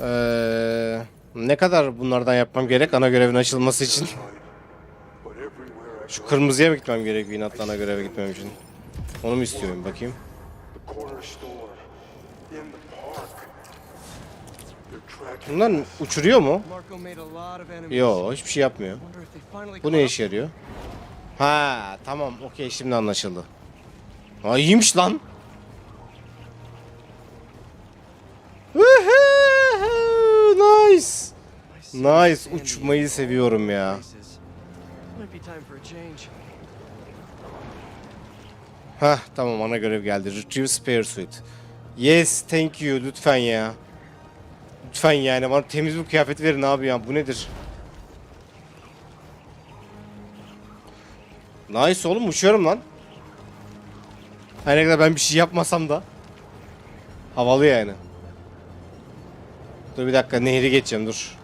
Ee, ne kadar bunlardan yapmam gerek ana görevin açılması için? Şu kırmızıya mı gitmem gerekiyor inatla ana göreve gitmem için? Onu mu istiyorum bakayım? Bunlar uçuruyor mu? Yo hiçbir şey yapmıyor. Bu ne işe yarıyor? Ha tamam okey şimdi anlaşıldı. Ha iyiymiş lan. Woohoo, nice. Nice uçmayı seviyorum ya. places. Might be time for a change. Hah tamam ana görev geldi. Retrieve spare suit. Yes thank you lütfen ya. Lütfen yani bana temiz bir kıyafet verin abi ya bu nedir? Nice oğlum uçuyorum lan. Her ne kadar ben bir şey yapmasam da. Havalı yani. Dur bir dakika nehri geçeceğim dur.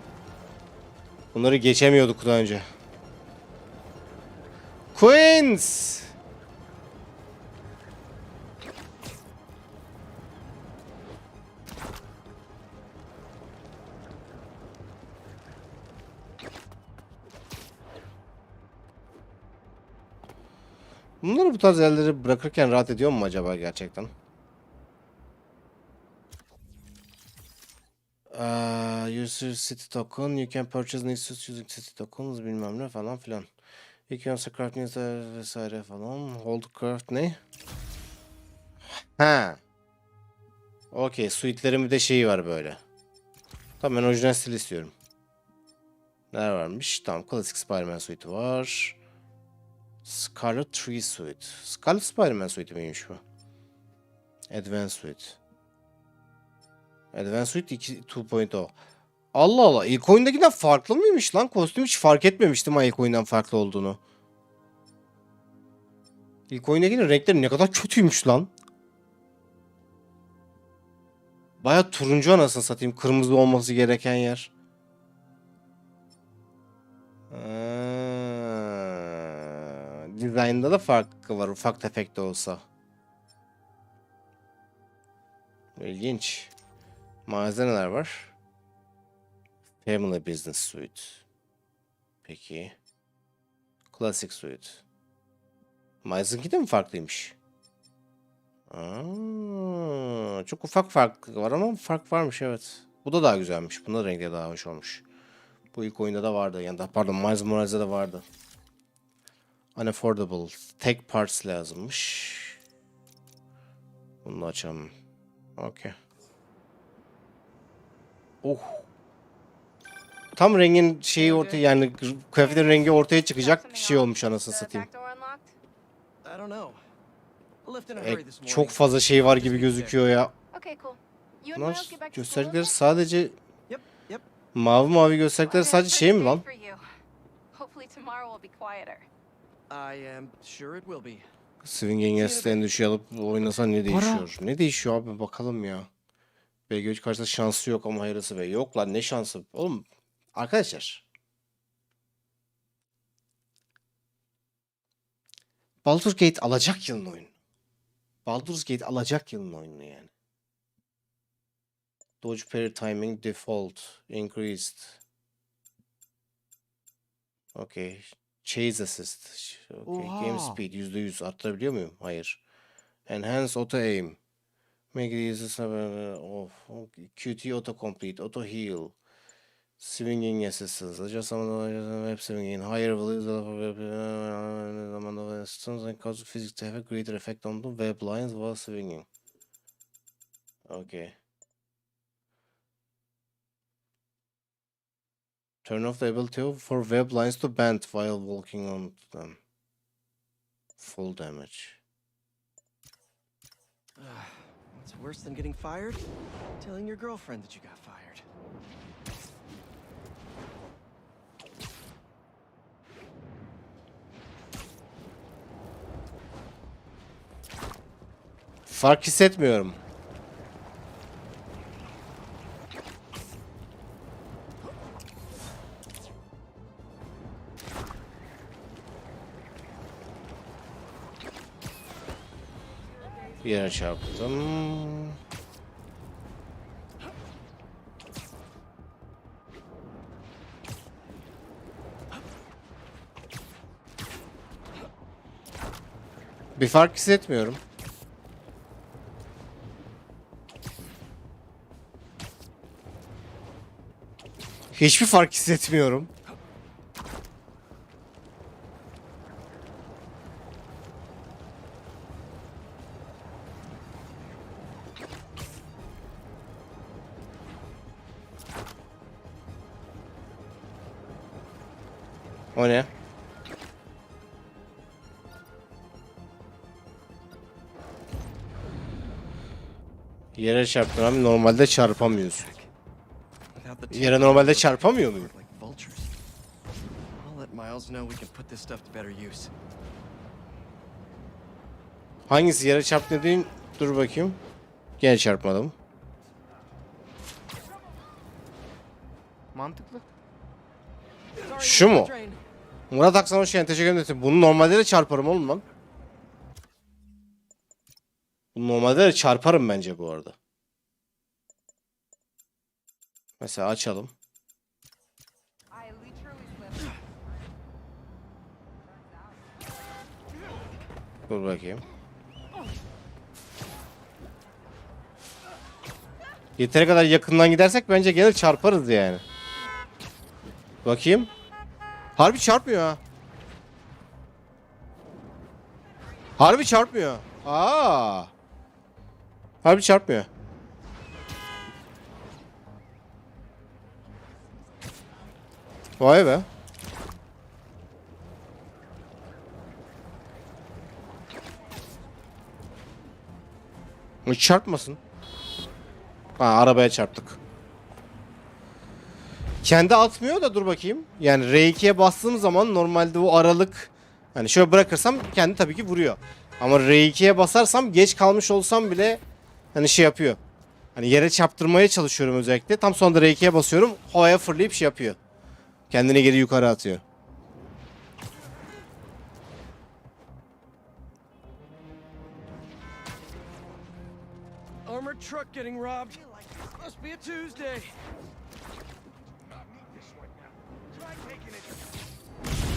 Bunları geçemiyorduk daha önce. Queens! Bunları bu tarz yerleri bırakırken rahat ediyor mu acaba gerçekten? Uh, user city token, you can purchase new suits using city tokens bilmem ne falan filan. You can also craft new suits vesaire falan. Hold craft ne? Ha. Okey, suite'lerin bir de şeyi var böyle. Tamam ben orijinal stil istiyorum. Neler varmış? Tamam, klasik Spider-Man suite'i var. Scarlet Tree Suite. Scarlet Spider-Man Suite miymiş bu? Advanced Suite. Advanced Suite 2 2.0. Allah Allah. İlk oyundakinden farklı mıymış lan? Kostüm hiç fark etmemiştim ha ilk oyundan farklı olduğunu. İlk oyundakinin renkleri ne kadar kötüymüş lan. Baya turuncu anasını satayım. Kırmızı olması gereken yer. Aa, Dizaynda da farkı var ufak tefek de olsa. İlginç. Malzemeler var. Family Business Suite. Peki. Classic Suite. Miles'ınki de mi farklıymış? Aa, çok ufak fark var ama fark varmış evet. Bu da daha güzelmiş. Bunda da renkleri daha hoş olmuş. Bu ilk oyunda da vardı. Yani da, pardon Miles Morales'de de vardı. Unaffordable. Tek parts lazımmış. Bunu da açalım. Okey. Oh. Tam rengin şeyi ortaya yani kıyafetin rengi ortaya çıkacak şey olmuş anasını satayım. E, çok fazla şey var gibi gözüküyor ya. Bunlar gösterdikleri sadece mavi mavi gösterdikleri sadece şey mi lan? Swinging S'den düşüyor alıp oynasan ne değişiyor? Ne değişiyor abi? Bakalım ya. BG3 karşısında şansı yok ama hayırlısı be. Yok lan ne şansı? Oğlum arkadaşlar. Baldur's Gate alacak yılın oyunu. Baldur's Gate alacak yılın oyunu yani. Dodge parry timing default increased. Okay. Chase assist. Okay. Game speed %100 arttırabiliyor muyum? Hayır. Enhance auto aim. Make it easy of QT auto complete, auto heal. Swinging assistance. Adjust some of the web swinging. Higher values of zaman uh, of assistance and cause physics to have a greater effect on the web lines while swinging. Okay. Turn off the ability for web lines to bend while walking on them. Full damage. Ah, What's worse than getting fired? Telling your girlfriend that you got fired. Fark hissetmiyorum. Yere çarptım. Bir fark hissetmiyorum. Hiçbir fark hissetmiyorum. O ne? Yere çarptın abi normalde çarpamıyorsun. Yere normalde çarpamıyor muyum? like vultures. I'll let Miles know we can put this stuff to better use. Hangisi yere çarptı dediğin dur bakayım. Gene çarpmadım. Mantıklı. Şu mu? Murat Aksan hoş geldin. Teşekkür ederim. Bunu normalde de çarparım oğlum lan. Bunu normalde de çarparım bence bu arada. Mesela açalım. Dur bakayım. Yeteri kadar yakından gidersek bence gelir çarparız yani. Bakayım. Harbi çarpmıyor ha. Harbi çarpmıyor. Aa. Harbi çarpmıyor. Vay be. Hiç çarpmasın. Ha arabaya çarptık. Kendi atmıyor da dur bakayım. Yani R2'ye bastığım zaman normalde o aralık hani şöyle bırakırsam kendi tabii ki vuruyor. Ama R2'ye basarsam geç kalmış olsam bile hani şey yapıyor. Hani yere çarptırmaya çalışıyorum özellikle. Tam sonra da R2'ye basıyorum. Havaya fırlayıp şey yapıyor. Kendini geri yukarı atıyor. Armored truck getting robbed. Must be a Tuesday.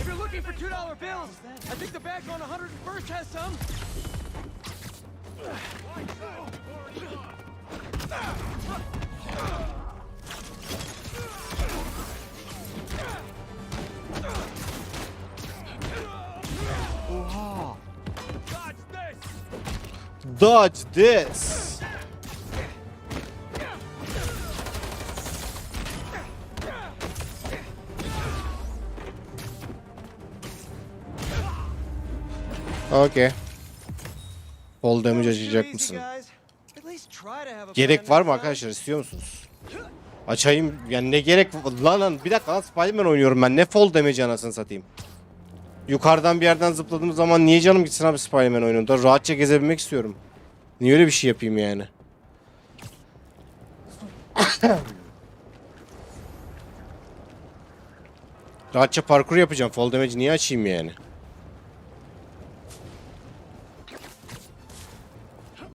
If you're looking for two dollar bills, I think the bag on 101st has some. Dodge this. Okay. Fall damage açacak mısın? Gerek var mı arkadaşlar istiyor musunuz? Açayım yani ne gerek lan lan bir dakika lan Spiderman oynuyorum ben ne fall damage anasını satayım. Yukarıdan bir yerden zıpladığım zaman niye canım gitsin abi Spiderman oyununda rahatça gezebilmek istiyorum. Niye öyle bir şey yapayım yani? rahatça parkur yapacağım fall damage niye açayım yani?